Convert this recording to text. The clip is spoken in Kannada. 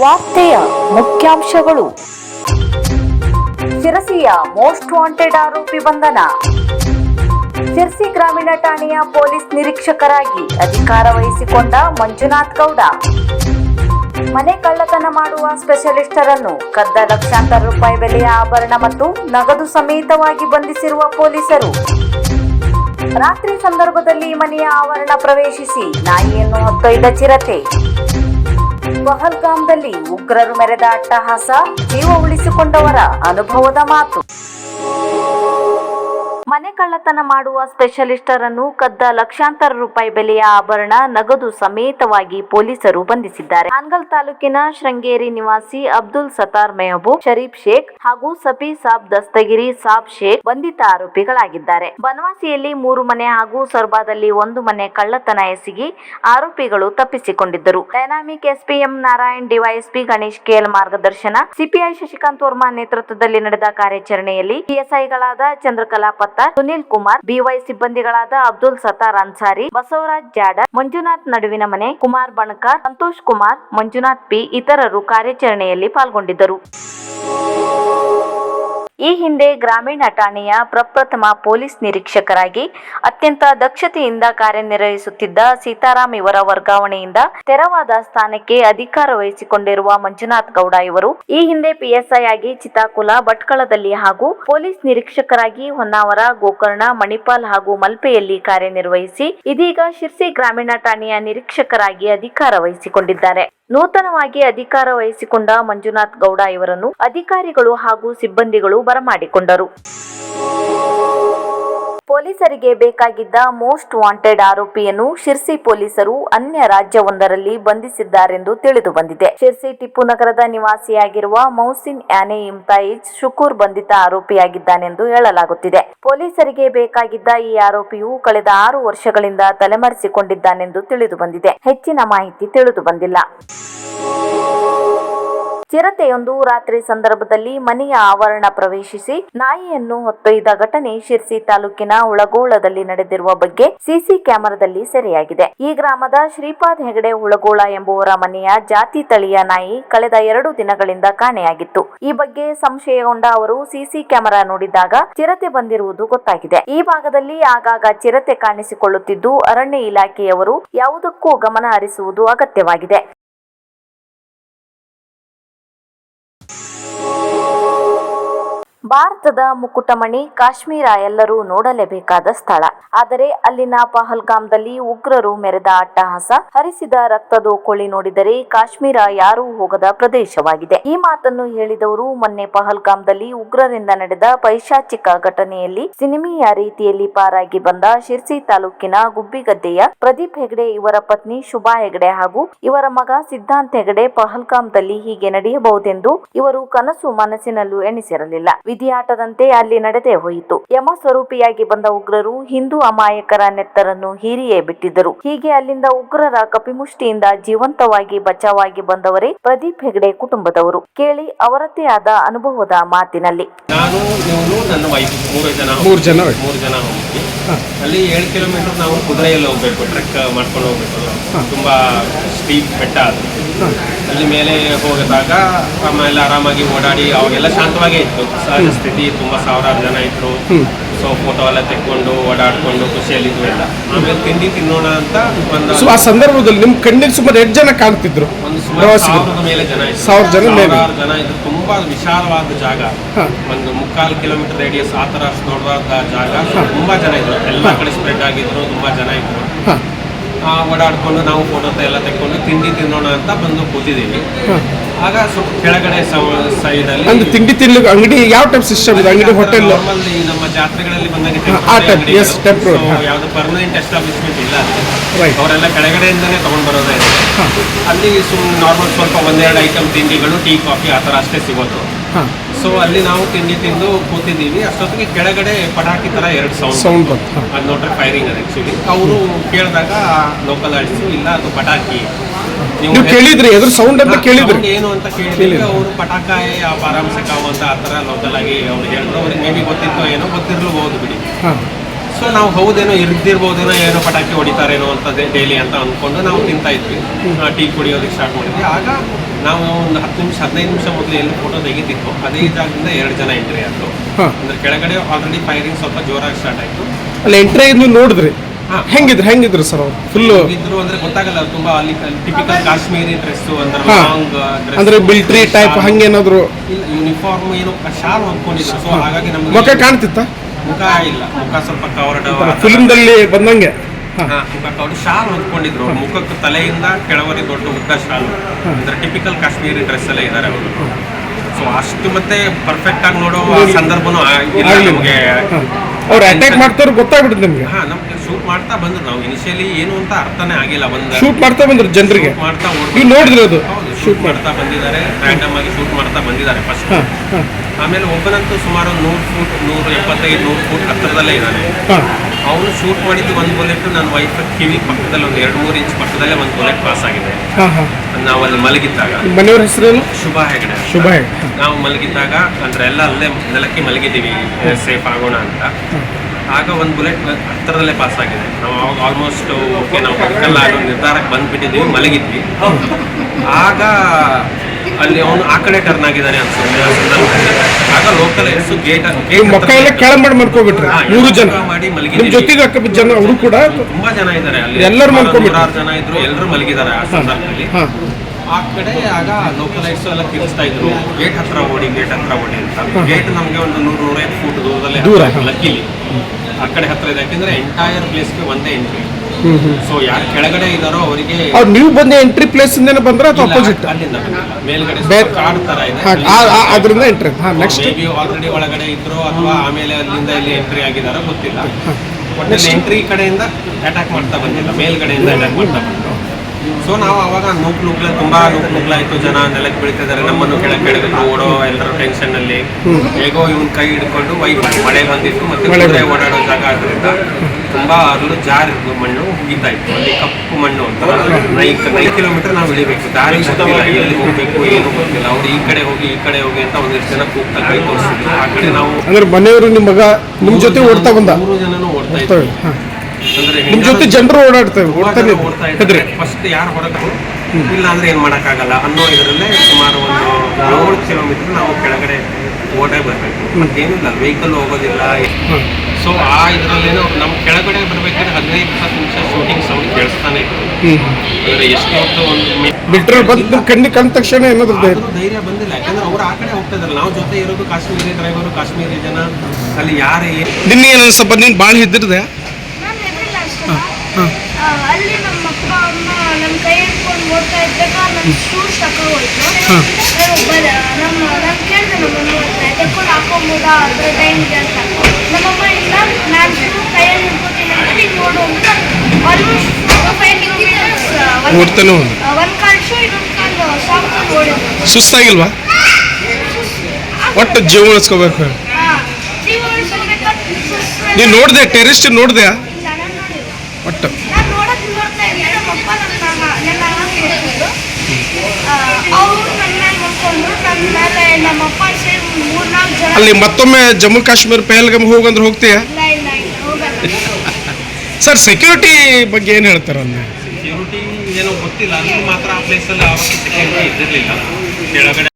ವಾರ್ತೆಯ ಮುಖ್ಯಾಂಶಗಳು. ಶಿರಸಿಯ ಮೋಸ್ಟ್ ವಾಂಟೆಡ್ ಆರೋಪಿ ಬಂಧನ. ಶಿರಸಿ ಗ್ರಾಮೀಣ ಠಾಣೆಯ ಪೊಲೀಸ್ ನಿರೀಕ್ಷಕರಾಗಿ ಅಧಿಕಾರ ವಹಿಸಿಕೊಂಡ ಮಂಜುನಾಥ್ ಗೌಡ. ಮನೆ ಕಳ್ಳತನ ಮಾಡುವ ಸ್ಪೆಷಲಿಸ್ಟರನ್ನು ಕದ್ದ ಲಕ್ಷಾಂತರ ರೂಪಾಯಿ ಬೆಲೆಯ ಆಭರಣ ಮತ್ತು ನಗದು ಸಮೇತವಾಗಿ ಬಂಧಿಸಿರುವ ಪೊಲೀಸರು. ರಾತ್ರಿ ಸಂದರ್ಭದಲ್ಲಿ ಮನೆಯ ಆವರಣ ಪ್ರವೇಶಿಸಿ ನಾಯಿಯನ್ನು ಹೊತ್ತೊಯ್ದ ಚಿರತೆ. ಪಹಲ್ಗಾಮ್ದಲ್ಲಿ ಉಗ್ರರು ಮೆರೆದ ಅಟ್ಟಹಾಸ ಜೀವ ಉಳಿಸಿಕೊಂಡವರ ಅನುಭವದ ಮಾತು. ಮನೆ ಕಳ್ಳತನ ಮಾಡುವ ಸ್ಪೆಷಲಿಸ್ಟರನ್ನು ಕದ್ದ ಲಕ್ಷಾಂತರ ರೂಪಾಯಿ ಬೆಲೆಯ ಆಭರಣ ನಗದು ಸಮೇತವಾಗಿ ಪೊಲೀಸರು ಬಂಧಿಸಿದ್ದಾರೆ. ಹಾನ್ಗಲ್ ತಾಲೂಕಿನ ಶೃಂಗೇರಿ ನಿವಾಸಿ ಅಬ್ದುಲ್ ಸತಾರ್ ಮೆಹಬೂಬ್, ಶರೀಫ್ ಶೇಖ್ ಹಾಗೂ ಸಫಿ ಸಾಬ್ ದಸ್ತಗಿರಿ ಸಾಬ್ ಶೇಖ್ ಬಂಧಿತ ಆರೋಪಿಗಳಾಗಿದ್ದಾರೆ. ಬನವಾಸಿಯಲ್ಲಿ ಮೂರು ಮನೆ ಹಾಗೂ ಸೊರ್ಬಾದಲ್ಲಿ ಒಂದು ಮನೆ ಕಳ್ಳತನ ಎಸಗಿ ಆರೋಪಿಗಳು ತಪ್ಪಿಸಿಕೊಂಡಿದ್ದರು. Dynamic SPM Narayan, DYSP Ganesh KL ಮಾರ್ಗದರ್ಶನ, ಸಿಪಿಐ ಶಶಿಕಾಂತ್ ವರ್ಮಾ ನೇತೃತ್ವದಲ್ಲಿ ನಡೆದ ಕಾರ್ಯಾಚರಣೆಯಲ್ಲಿ ಪಿಎಸ್ಐಗಳಾದ ಚಂದ್ರಕಲಾ ಪತ್ತಾರ್ ಸುನಿಲ್ ಕುಮಾರ್ ಬಿವೈ ಸಿಬ್ಬಂದಿಗಳಾದ ಅಬ್ದುಲ್ ಸತಾರ್ ಅನ್ಸಾರಿ, ಬಸವರಾಜ್ ಜಾಡರ್ ಮಂಜುನಾಥ್ ನಡುವಿನ ಮನೆ, ಕುಮಾರ್ ಬಣಕಾರ್, ಸಂತೋಷ್ ಕುಮಾರ್, ಮಂಜುನಾಥ್ ಪಿ ಇತರರು ಕಾರ್ಯಾಚರಣೆಯಲ್ಲಿ ಪಾಲ್ಗೊಂಡಿದ್ದರು. ಈ ಹಿಂದೆ ಗ್ರಾಮೀಣ ಠಾಣೆಯ ಪ್ರಪ್ರಥಮ ಪೊಲೀಸ್ ನಿರೀಕ್ಷಕರಾಗಿ, ಅತ್ಯಂತ ದಕ್ಷತೆಯಿಂದ ಕಾರ್ಯನಿರ್ವಹಿಸುತ್ತಿದ್ದ ಸೀತಾರಾಮ್ ಇವರ ವರ್ಗಾವಣೆಯಿಂದ ತೆರವಾದ ಸ್ಥಾನಕ್ಕೆ ಅಧಿಕಾರ ವಹಿಸಿಕೊಂಡಿರುವ ಮಂಜುನಾಥ್ ಗೌಡ ಇವರು, ಈ ಹಿಂದೆ ಪಿಎಸ್ಐ ಆಗಿ ಚಿತಾಕುಲ, ಭಟ್ಕಳದಲ್ಲಿ ಹಾಗೂ ಪೊಲೀಸ್ ನಿರೀಕ್ಷಕರಾಗಿ ಹೊನ್ನಾವರ, ಗೋಕರ್ಣ, ಮಣಿಪಾಲ್ ಹಾಗೂ ಮಲ್ಪೆಯಲ್ಲಿ ಕಾರ್ಯನಿರ್ವಹಿಸಿ, ಇದೀಗ ಶಿರ್ಸಿ ಗ್ರಾಮೀಣ ಠಾಣೆಯ ನಿರೀಕ್ಷಕರಾಗಿ ಅಧಿಕಾರ ವಹಿಸಿಕೊಂಡಿದ್ದಾರೆ. ನೂತನವಾಗಿ ಅಧಿಕಾರ ವಹಿಸಿಕೊಂಡ ಮಂಜುನಾಥ್ ಗೌಡ ಇವರನ್ನು ಅಧಿಕಾರಿಗಳು ಹಾಗೂ ಸಿಬ್ಬಂದಿಗಳು ಬರಮಾಡಿಕೊಂಡರು ಪೊಲೀಸರಿಗೆ ಬೇಕಾಗಿದ್ದ ಮೋಸ್ಟ್ ವಾಂಟೆಡ್ ಆರೋಪಿಯನ್ನು ಶಿರ್ಸಿ ಪೊಲೀಸರು ಅನ್ಯ ರಾಜ್ಯವೊಂದರಲ್ಲಿ ಬಂಧಿಸಿದ್ದಾರೆಂದು ತಿಳಿದು ಬಂದಿದೆ. ಶಿರ್ಸಿ ಟಿಪ್ಪು ನಗರದ ನಿವಾಸಿಯಾಗಿರುವ ಮೌಸಿನ್ ಯಾನೆ ಇಮ್ತಾಯಿಜ್ ಶುಕೂರ್ ಬಂಧಿತ ಆರೋಪಿಯಾಗಿದ್ದಾನೆಂದು ಹೇಳಲಾಗುತ್ತಿದೆ. ಪೊಲೀಸರಿಗೆ ಬೇಕಾಗಿದ್ದ ಈ ಆರೋಪಿಯು ಕಳೆದ ಆರು ವರ್ಷಗಳಿಂದ ತಲೆಮರೆಸಿಕೊಂಡಿದ್ದಾನೆಂದು ತಿಳಿದು ಬಂದಿದೆ. ಹೆಚ್ಚಿನ ಮಾಹಿತಿ ತಿಳಿದು ಬಂದಿಲ್ಲ. ಚಿರತೆಯೊಂದು ರಾತ್ರಿ ಸಂದರ್ಭದಲ್ಲಿ ಮನೆಯ ಆವರಣ ಪ್ರವೇಶಿಸಿ ನಾಯಿಯನ್ನು ಹೊತ್ತೊಯ್ದ ಘಟನೆ ಶಿರ್ಸಿ ತಾಲೂಕಿನ ಉಳಗೋಳದಲ್ಲಿ ನಡೆದಿರುವ ಬಗ್ಗೆ ಸಿಸಿ ಕ್ಯಾಮೆರಾದಲ್ಲಿ ಸೆರೆಯಾಗಿದೆ. ಈ ಗ್ರಾಮದ ಶ್ರೀಪಾದ್ ಹೆಗಡೆ ಉಳಗೋಳ ಎಂಬುವರ ಮನೆಯ ಜಾತಿ ತಳಿಯ ನಾಯಿ ಕಳೆದ ಎರಡು ದಿನಗಳಿಂದ ಕಾಣೆಯಾಗಿತ್ತು. ಈ ಬಗ್ಗೆ ಸಂಶಯಗೊಂಡ ಅವರು ಸಿಸಿ ಕ್ಯಾಮೆರಾ ನೋಡಿದಾಗ ಚಿರತೆ ಬಂದಿರುವುದು ಗೊತ್ತಾಗಿದೆ. ಈ ಭಾಗದಲ್ಲಿ ಆಗಾಗ ಚಿರತೆ ಕಾಣಿಸಿಕೊಳ್ಳುತ್ತಿದ್ದು ಅರಣ್ಯ ಇಲಾಖೆಯವರು ಯಾವುದಕ್ಕೂ ಗಮನ ಹರಿಸುವುದು ಅಗತ್ಯವಾಗಿದೆ. ಭಾರತದ ಮುಕುಟಮಣಿ ಕಾಶ್ಮೀರ ಎಲ್ಲರೂ ನೋಡಲೇಬೇಕಾದ ಸ್ಥಳ. ಆದರೆ ಅಲ್ಲಿನ ಪಹಲ್ಗಾಮ್ದಲ್ಲಿ ಉಗ್ರರು ಮೆರೆದ ಅಟ್ಟಹಾಸ, ಹರಿಸಿದ ರಕ್ತದ ಕೋಳಿ ನೋಡಿದರೆ ಕಾಶ್ಮೀರ ಯಾರೂ ಹೋಗದ ಪ್ರದೇಶವಾಗಿದೆ. ಈ ಮಾತನ್ನು ಹೇಳಿದವರು ಮೊನ್ನೆ ಪಹಲ್ಗಾಮ್ದಲ್ಲಿ ಉಗ್ರರಿಂದ ನಡೆದ ಪೈಶಾಚಿಕ ಘಟನೆಯಲ್ಲಿ ಸಿನಿಮೀಯ ರೀತಿಯಲ್ಲಿ ಪಾರಾಗಿ ಬಂದ ಶಿರ್ಸಿ ತಾಲೂಕಿನ ಗುಬ್ಬಿಗದ್ದೆಯ ಪ್ರದೀಪ್ ಹೆಗಡೆ, ಇವರ ಪತ್ನಿ ಶುಭಾ ಹೆಗಡೆ ಹಾಗೂ ಇವರ ಮಗ ಸಿದ್ಧಾಂತ್ ಹೆಗಡೆ ಪಹಲ್ಗಾಮ್ದಲ್ಲಿ ಹೀಗೆ ನಡೆಯಬಹುದೆಂದು ಇವರು ಕನಸು ಮನಸ್ಸಿನಲ್ಲೂ ಎಣಿಸಿರಲಿಲ್ಲ. ವಿಧಿಯಾಟದಂತೆ ಅಲ್ಲಿ ನಡೆದೇ ಹೋಯಿತು. ಯಮ ಸ್ವರೂಪಿಯಾಗಿ ಬಂದ ಉಗ್ರರು ಹಿಂದೂ ಅಮಾಯಕರ ನೆತ್ತರನ್ನು ಹೀರಿಯೇ ಬಿಟ್ಟಿದ್ದರು. ಹೀಗೆ ಅಲ್ಲಿಂದ ಉಗ್ರರ ಕಪಿಮುಷ್ಟಿಯಿಂದ ಜೀವಂತವಾಗಿ ಬಚಾವಾಗಿ ಬಂದವರೇ ಪ್ರದೀಪ್ ಹೆಗಡೆ ಕುಟುಂಬದವರು. ಕೇಳಿ ಅವರದ್ದೇ ಆದ ಅನುಭವದ ಮಾತಿನಲ್ಲಿ. ನಾನು ಇವನು ನನ್ನ ವೈಫ್ ಮೂರು ಜನ ಮೂರು ಜನ ಮೂರು ಜನ ಅಲ್ಲಿ ಏಳು ಕಿಲೋಮೀಟರ್ ನಾವು ಕುದುರೆಯಲ್ಲಿ ಹೋಗ್ಬೇಕು ಟ್ರೆಕ್ ಮಾಡ್ಕೊಂಡು ಹೋಗ್ಬೇಕು. ತುಂಬಾ ಸ್ಟೀಪ್ ಬೆಟ್ಟ ಅದು. ಅಲ್ಲಿ ಮೇಲೆ ಹೋಗಿದಾಗ ಆಮೇಲೆ ಆರಾಮಾಗಿ ಓಡಾಡಿ ಅವಾಗೆಲ್ಲ ಶಾಂತವಾಗೇ ಇತ್ತು. ಸಹಜ ಸ್ಥಿತಿ ತುಂಬಾ ಸಾವಿರಾರು ಜನ ಇದ್ರು. ಸೊ ಫೋಟೋ ಎಲ್ಲ ತೆಕ್ಕೊಂಡು ಓಡಾಡ್ಕೊಂಡು ಖುಷಿಯಲ್ಲಿದ್ವು ಎಲ್ಲ. ಆಮೇಲೆ ತಿಂಡಿ ತಿನ್ನೋಣ ಅಂತ ಒಂದು ಸೊ ಆ ಸಂದರ್ಭದಲ್ಲಿ ನಿಮ್ ಕಣ್ಣಿಗೆ ಸುಮಾರು ಎಷ್ಟು ಜನ ಕಾಣ್ತಿದ್ರು? ಒಂದು ಸುಮಾರು ಪ್ರವಾಸಿಗರು? ಸಾವಿರದ ಮೇಲೆ ಜನ ಇದ್ರು. ಸಾವಿರ ಜನ ಮೇಲೆ. ಸಾವಿರಾರು ಜನ ಇದ್ರು. ತುಂಬಾ ವಿಶಾಲವಾದ ಜಾಗ. ಹಾ. ಒಂದು ಮುಕ್ಕಾಲು ಕಿಲೋಮೀಟರ್ ರೇಡಿಯಸ್ ಆ ಥರ ದೊಡ್ಡದಾದ ಜಾಗ. ಸೊ ತುಂಬಾ ಜನ ಇದ್ರು. ಎಲ್ಲ ಕಡೆ ಸ್ಪ್ರೆಡ್ ಆಗಿದ್ರು ತುಂಬಾ ಜನ ಇದ್ರು. ಹಾ. ಓಡಾಡ್ಕೊಂಡು ನಾವು ಫೋಟೋ ಎಲ್ಲ ತೆಕ್ಕೊಂಡು ತಿಂಡಿ ತಿನ್ನೋಣ ಅಂತ ಬಂದು ಕೂತಿದ್ದೀವಿ ಆಗ ಸ್ವಲ್ಪ ಕೆಳಗಡೆ ಸೈಡ್ ಅಲ್ಲಿ ಒಂದು ತಿಂಡಿ ತಿನ್ಲಿಕ್ಕೆ ಅಂಗಡಿ ಯಾವ ಟೈಪ್ ಸಿಸ್ಟಮ್ ಇದೆ? ಅಂಗಡಿ ಹೋಟೆಲ್ ನಮ್ಮಲ್ಲಿ ನಮ್ಮ ಜಾತ್ರೆಗಳಲ್ಲಿ ಬಂದಂಗೆ. ಯಾವ್ದು ಪರ್ಮನೆಂಟ್ ಎಸ್ಟಾಬ್ಲಿಷ್ಮೆಂಟ್ ಇಲ್ಲ. ಅವರೆಲ್ಲ ಕೆಳಗಡೆಯಿಂದನೇ ತಗೊಂಡ್ ಬರೋದೇ ಇದೆ. ಅಲ್ಲಿ ಸುಮ್ ನಾರ್ಮಲ್ ಸ್ವಲ್ಪ ಒಂದೆರಡು ಐಟಮ್ ತಿಂಡಿಗಳು ಟೀ ಕಾಫಿ ಆ ಥರ ಅಷ್ಟೇ ಸಿಗೋದು. ಸೊ ಅಲ್ಲಿ ನಾವು ತಿಂಡಿ ತಿಂದು ಕೂತಿದ್ದೀವಿ. ಅಷ್ಟೊತ್ತಿಗೆ ಕೆಳಗಡೆ ಪಟಾಕಿ ತರ ಎರಡು ಸೌಂಡ್ ಸೌಂಡ್ ಬಂತು. ಅದು ನೋಡ್ರೆ ಫೈರಿಂಗ್ ಅದು ಆಕ್ಚುಲಿ ಅವರು ಕೇಳಿದಾಗ ಲೋಕಲ್ ಆಡಿಸು ಇಲ್ಲ ಅದು ಪಟಾಕಿ. ನೀವು ಕೇಳಿದ್ರಿ ಎದುರು ಸೌಂಡ್ ಅಂತ ಕೇಳಿದ್ರಿ. ಏನು ಅಂತ ಕೇಳಿದ್ರೆ. ಅವರು ಪಟಾಕಾಯಿ ಆ ಕಾವು ಅಂತ ಆ ಥರ ಲೋಕಲ್ ಆಗಿ ಅವ್ರು ಹೇಳಿದ್ರು. ಅವ್ರಿಗೆ ಮೇ ಬಿ ಗೊತ್ತಿತ್ತು ಏನೋ ಗೊತ್ತಿರಲೂಬಹುದು ಬಿಡಿ. ಹಾ. ಸೊ ನಾವು ಹೌದೇನೋ ಇರ್ದಿರ್ಬೋದೇನೋ ಏನೋ ಪಟಾಕಿ ಹೊಡಿತಾರೇನೋ ಅಂತ ಡೈಲಿ ಅಂತ ಅಂದ್ಕೊಂಡು ನಾವು ತಿಂತಾ ಇದ್ವಿ. ಟೀ ಕುಡಿಯೋದಕ್ಕೆ ಸ್ಟಾರ್ಟ್ ಮಾಡಿದ್ವಿ. ಆಗ ನಾವು ಒಂದು ಹತ್ತು ನಿಮಿಷ ಹದಿನೈದು ನಿಮಿಷ ಮೊದಲು ಎಲ್ಲಿ ಫೋಟೋ ತೆಗಿತಿತ್ತು ಅದೇ ಜಾಗದಿಂದ ಎರಡು ಜನ ಎಂಟ್ರಿ ಆದ್ರು ಹಾಂ. ಅಂದ್ರೆ ಕೆಳಗಡೆ ಆಲ್ರೆಡಿ ಫೈರಿಂಗ್ ಸ್ವಲ್ಪ ಜೋರಾಗಿ ಸ್ಟಾರ್ಟ್ ಆಯ್ತು. ಅಲ್ಲಿ ಎಂಟ್ರಿ ನೀವು ನೋಡಿದ್ರಿ? ಹಾ. ಹೆಂಗಿದ್ರು ಹೆಂಗಿದ್ರು ಸರ್ ಅವ್ರು? ಫುಲ್ಲು ಇದ್ರು ಅಂದ್ರೆ ಗೊತ್ತಾಗಲ್ಲ ಅವ್ರು ತುಂಬಾ ಅಲ್ಲಿ ಟಿಪಿಕಲ್ ಕಾಶ್ಮೀರಿ ಡ್ರೆಸ್ ಅಂದ್ರೆ ಹಾ. ಲಾಂಗ್ ಡ್ರೆಸ್ ಅಂದ್ರೆ ಮಿಲ್ಟ್ರಿ ಟೈಪ್ ಹಂಗೇನಾದ್ರು ಇಲ್ಲ ಯೂನಿಫಾರ್ಮ್ ಏನು ಶಾಲ್ ಹೊಂದ್ಕೊಂಡಿದ್ರು ಸೊ ಹಾಗಾಗಿ ನಮ್ಗೆ ಮುಖ ಕಾಣ್ತಿತ್ತ? ಮುಖ ಇಲ್ಲ. ಮುಖ ಸ್ವಲ್ಪ ಕವರ್ಡ್ ಫಿಲ್ಮ್ದಲ್ಲಿ ಬಂದಂಗೆ. ಹಾಂ. ಅವರು ಶಾಲ್ ಹೊಂದ್ಕೊಂಡಿದ್ರು ಅವ್ರು ಮುಖಕ್ಕೆ ತಲೆಯಿಂದ ಕೆಳವರಿ ದೊಡ್ಡ ಉದ್ದ ಶಾಲು. ಅಂದ್ರೆ ಟಿಪಿಕಲ್ ಕಾಶ್ಮೀರಿ ಡ್ರೆಸ್ ಎಲ್ಲ ಇದ್ದಾರೆ ಅವರು. ಸೊ ಅಷ್ಟು ಮತ್ತೆ ಪರ್ಫೆಕ್ಟ್ ಆಗಿ ನೋಡೋ ಸಂದರ್ಭನೂ. ನಮಗೆ. ಅವ್ರು ಅಟ್ಯಾಕ್ ಮಾಡ್ತಾರ ಗೊತ್ತಾಗ್ಬಿಡುತ್ತೆ ನಿಮ್ಗೆ. ಹಾ ನಮ್ಗೆ ಶೂಟ್ ಮಾಡ್ತಾ ಬಂದ್ರು. ನಾವು ಇನಿಷಿಯಲಿ ಏನು ಅಂತ ಅರ್ಥನೇ ಆಗಿಲ್ಲ. ಒಂದು ಶೂಟ್ ಮಾಡ್ತಾ ಬಂದ್ರು ಜನರಿಗೆ. ಮಾಡ್ತಾ ನೀವು ನೋಡಿದ್ರೆ ಅದು. ಶೂಟ್ ಮಾಡ್ತಾ ಬಂದಿದ್ದಾರೆ. ರ್ಯಾಂಡಮ್ ಆಗಿ ಶೂಟ್ ಮಾಡ್ತಾ ಬಂದಿದ್ದಾರೆ ಫಸ್ಟ್ ಆಮೇಲೆ ಒಬ್ಬನಂತೂ ಸುಮಾರು ನೂರು ಫೂಟ್ ನೂರ ಎಪ್ಪತ್ತೈದು ನೂರು ಫೂಟ್ ಹತ್ತಿರದಲ್ಲೇ ಇದ್ದಾನೆ. ಅವನು ಶೂಟ್ ಮಾಡಿದ್ದು ಒಂದು ಬುಲೆಟ್ ನನ್ನ ವೈಫ್ ಕಿವಿ ಪಕ್ಕದಲ್ಲಿ ಒಂದು ಎರಡು ಮೂರು ಇಂಚ್ ಪಕ್ಕದಲ್ಲೇ ಒಂದು ಬುಲೆಟ್ ಪಾಸ್ ಆಗಿದೆ. ಹಾಂ ಹಾಂ. ನಾವು ಅಲ್ಲಿ ಮಲಗಿದ್ದಾಗ. ಮನೆಯವ್ರ ಹೆಸರೇನು? ಶುಭ ಹೆಗಡೆ. ಶುಭ ನಾವು ಮಲಗಿದ್ದಾಗ ಅಂದ್ರೆ ಎಲ್ಲ ಅಲ್ಲೇ ನೆಲಕ್ಕೆ ಮಲಗಿದ್ದೀವಿ ಸೇಫ್ ಆಗೋಣ ಅಂತ. ಆಗ ಒಂದು ಬುಲೆಟ್ ಹತ್ತಿರದಲ್ಲೇ ಪಾಸ್ ಆಗಿದೆ. ನಾವು ಆಲ್ಮೋಸ್ಟ್ ಓಕೆ ನಾವು ಪಕ್ಕಲ್ಲ ನಿರ್ಧಾರಕ್ಕೆ ಬಂದ್ಬಿಟ್ಟಿದ್ದೀವಿ ಮಲಗಿದ್ವಿ. ಆಗ ಅಲ್ಲಿ ಅವನು ಆ ಕಡೆ ಟರ್ನ್ ಆಗಿದ್ದಾನೆ ಅನ್ಸುತ್ತೆ ಆ ಸಂದರ್ಭದಲ್ಲಿ. ಆಗ ಲೋಕಲ್ ಎಸ್ ಗೇಟ್ ನೀವು ಮಕ್ಕ ಎಲ್ಲ ಕೆಳ ಮಾಡಿ ಮಲ್ಕೊಬಿಟ್ರಿ. ಮೂರು ಜನ. ಮಾಡಿ ನಿಮ್ ಜೊತೆಗೆ ಅಕ್ಕ ಜನ ಅವರು ಕೂಡ ತುಂಬಾ ಜನ ಇದ್ದಾರೆ ಅಲ್ಲಿ. ಎಲ್ಲರೂ ಸುಮಾರು ಮಲ್ಕೊಂಡ್ಬಿಟ್ರು. ನೂರಾರು ಜನ ಇದ್ರು ಎಲ್ಲರೂ ಮಲಗಿದ್ದಾರೆ ಆ ಸಂದರ್ಭದಲ್ಲಿ. ಹಾಂ. ಆ ಕಡೆ ಆಗ ಲೋಕಲ್ ಲೈಟ್ಸ್ ಎಲ್ಲ ಕಿರಿಸ್ತಾ ಇದ್ರು. ಗೇಟ್ ಹತ್ರ ಓಡಿ ಗೇಟ್ ಹತ್ರ ಓಡಿ ಅಂತ. ಗೇಟ್ ನಮಗೆ ಒಂದು ನೂರು ನೂರೈವತ್ತು ಫೂಟ್ ದೂರದಲ್ಲಿ ದೂರ, ಹಾ. ಲಕ್ಕಿಲಿ ಆ ಕಡೆ ಹತ್ರ ಇದೆ. ಯಾಕೆಂದ್ರೆ ಎಂಟೈರ್ ಪ್ಲೇಸ್ಗೆ ಒಂದೇ ಎಂಟ್ರಿ ಸೊ ಯಾರು ಕೆಳಗಡೆ ಇದಾರೋ ಅವರಿಗೆ ಅವ್ರು ನೀವು ಬಂದ ಎಂಟ್ರಿ ಪ್ಲೇಸ್ ಇಂದನೇ ಬಂದ್ರೆ ಅಥವಾ ಅಪೋಸಿಟ್ ಅಲ್ಲಿಂದ ಬಂದಿಲ್ಲ. ಮೇಲ್ಗಡೆ ಬೇರೆ- ಕಾಡ್ ತರ ಇದೆ. ಅದರಿಂದ ಎಂಟ್ರಿ ಹಾ ನೆಕ್ಸ್ಟ್ ನೀವು ಆಲ್ರೆಡಿ ಒಳಗಡೆ ಇದ್ರು ಅಥವಾ ಆಮೇಲೆ ಅಲ್ಲಿಂದ ಇಲ್ಲಿ ಎಂಟ್ರಿ ಆಗಿದಾರೋ ಗೊತ್ತಿಲ್ಲ. ಒಟ್ಟಿನಲ್ಲಿ ಎಂಟ್ರಿ ಕಡೆಯಿಂದ ಅಟ್ಯಾಕ್ ಮಾಡ್ತಾ ಬಂದಿಲ್ಲ. ಮೇಲ್ಗಡೆಯಿಂದ ಅಟ್ಯಾಕ್ ಮಾಡ್ತಾ ಬಂದ್ರು ಸೊ ನಾವು ಅವಾಗ ನೂಕ್ ನುಗ್ಲ ತುಂಬಾ ನೂಕ್ ನುಗ್ಲಾಯ್ತು ಜನ ನೆಲಕ್ಕೆ ಬೀಳ್ತಿದ್ದಾರೆ ನಮ್ಮನ್ನು ಕೆಳಗೆ ಕೆಳಗಿದ್ರು ಓಡೋ ಎಲ್ಲರೂ ಟೆನ್ಷನ್ ಅಲ್ಲಿ. ಹೇಗೋ ಇವನ್ ಕೈ ಹಿಡ್ಕೊಂಡು ವೈಫ್ ಮಳೆ ಬಂದಿತ್ತು ಮತ್ತೆ ಕುದುರೆ ಓಡಾಡೋ ಜಾಗ ಆದ್ರಿಂದ ತುಂಬಾ ಅಲ್ಲೂ ಜಾರಿದ್ದು ಮಣ್ಣು ಹುಗಿತಾ ಇತ್ತು. ಅಲ್ಲಿ ಕಪ್ಪು ಮಣ್ಣು ಅಂತ. ನೈಕ್ ಕಿಲೋಮೀಟರ್ ನಾವು ಇಳಿಬೇಕು. ದಾರಿ ಗೊತ್ತಿಲ್ಲ ಎಲ್ಲಿ ಹೋಗ್ಬೇಕು ಏನು ಗೊತ್ತಿಲ್ಲ. ಅವ್ರು ಈ ಕಡೆ ಹೋಗಿ ಈ ಕಡೆ ಹೋಗಿ ಅಂತ ಒಂದಿಷ್ಟು ಜನ ಕೂಗ್ತಾ ಕೈ ತೋರಿಸಿದ್ರು. ಆ ಕಡೆ ನಾವು ಅಂದ್ರೆ ಮನೆಯವರು ನಿಮ್ಮ ಮಗ ನಿಮ್ಮ ಜೊತೆ ಓಡ್ತಾ ಬಂದ? ಮೂರು ಜನನು ಓಡ್ತಾ ಇದ್ದಾರೆ ಅಂದ್ರೆ ನಿಮ್ಮ ಜೊತೆ ಜನರು ಓಡಾಡ್ತಾರೆ ಓಡ್ತಾನೆ ಓಡ್ತಾ ಫಸ್ಟ್ ಯಾರು ಹೊಡೆದ್ರು ಇಲ್ಲ ಅಂದ್ರೆ ಏನ್ ಮಾಡಕ್ಕಾಗಲ್ಲ. ಅನ್ನೋ ಇದರಲ್ಲೇ ಸುಮಾರು ಒಂದು ಏಳು ಕಿಲೋಮೀಟರ್ ನಾವು ಕೆಳಗಡೆ ಓಡೇ ಬರಬೇಕು. ಮತ್ತೇನಿಲ್ಲ ವೆಹಿಕಲ್ ಹೋಗೋದಿಲ್ಲ. ಸೊ ಆ ಇದರಲ್ಲೇನೋ ನಮ್ಮ ಕೆಳಗಡೆ ಬರ್ಬೇಕಾದ್ರೆ ಹದಿನೈದು ಇಪ್ಪತ್ತು ನಿಮಿಷ ಶೂಟಿಂಗ್ ಸೌಂಡ್ ಕೇಳಿಸ್ತಾನೆ ಇತ್ತು. ಅಂದ್ರೆ ಎಷ್ಟು ಹೊತ್ತು ಒಂದು ಬಿಟ್ರೆ ಬಂದು ಕಣ್ಣಿ ಕಂಡ ತಕ್ಷಣ ಏನಾದ್ರು ಧೈರ್ಯ. ಬಂದಿಲ್ಲ. ಯಾಕಂದ್ರೆ ಅವ್ರು ಆ ಕಡೆ ಹೋಗ್ತಾ ಇದಾರೆ ನಾವು ಜೊತೆ ಇರೋದು ಕಾಶ್ಮೀರಿ ಡ್ರೈವರು ಕಾಶ್ಮೀರಿ ಜನ. ಅಲ್ಲಿ ಯಾರು ನಿನ್ನೆ ಸ್ವಲ್ಪ ನೀನು ಭಾಳ ಹೆದ್ರಿದೆ ನಾನು ಹೆದರಿಲ್ಲ ಅಷ್ಟೊಂದು ಆ, ಅಲ್ಲಿ ನಮ್ಮ ಅಪ್ಪ ಅಮ್ಮ ನನ್ನ ಕೈ ಹಿಡ್ಕೊಂಡು ಓಡ್ತಾ ಇದ್ದಾಗ ನನ್ನ ಶೂಸ್ ನಮ್ಮ ನಾನು ಕೇಳಿದೆ ಹತ್ರ ಹಾಕೊಂಬೋದಾ ಅದ್ರ ಟೈಮ್ಗೆ ಅಂತ. ನಮ್ಮಮ್ಮ ಇಲ್ಲ ನಾನು ಶೂ ಕೈಯಲ್ಲಿ ಹಿಡ್ಕೊತೀನಿ ಅಂತ ಹಿಂಗೆ ನೋಡು ಅಂತ ಆಲ್ಮೋಸ್ಟ್ ಫೈವ್ ಕಿಲೋಮೀಟರ್ಸ್ ಓಡ್ತಾನೆ ಒಂದು ಕಾಲು ಶೂ ಇನ್ನೊಂದು ಕಾಲು ಸಾಕ್ಕೊಂಡು ಓಡಿದ್ರು ಸುಸ್ತಾಗಿಲ್ವಾ? ಒಟ್ಟು ಜೀವ ಉಳಿಸ್ಕೋಬೇಕು. ನೀನು ನೋಡಿದೆ ಟೆರಿಸ್ಟ್ ನೋಡಿದೆ? ಒಟ್ಟು. ಅಲ್ಲಿ ಮತ್ತೊಮ್ಮೆ ಜಮ್ಮು ಕಾಶ್ಮೀರ ಪೆಹಲ್ಗಮ್ ಹೋಗಂದ್ರೆ ಹೋಗ್ತೀಯಾ? ಸರ್ ಸೆಕ್ಯೂರಿಟಿ ಬಗ್ಗೆ ಏನು ಹೇಳ್ತಾರೆ ಅಲ್ಲಿ ಸೆಕ್ಯೂರಿಟಿ ಏನೋ ಗೊತ್ತಿಲ್ಲ. ಅಲ್ಲಿ ಮಾತ್ರ ಆ ಪ್ಲೇಸಲ್ಲಿ ಸೆಕ್ಯೂರಿಟಿ ಇದ್ದಿರಲಿಲ್ಲ ಕೆಳಗಡೆ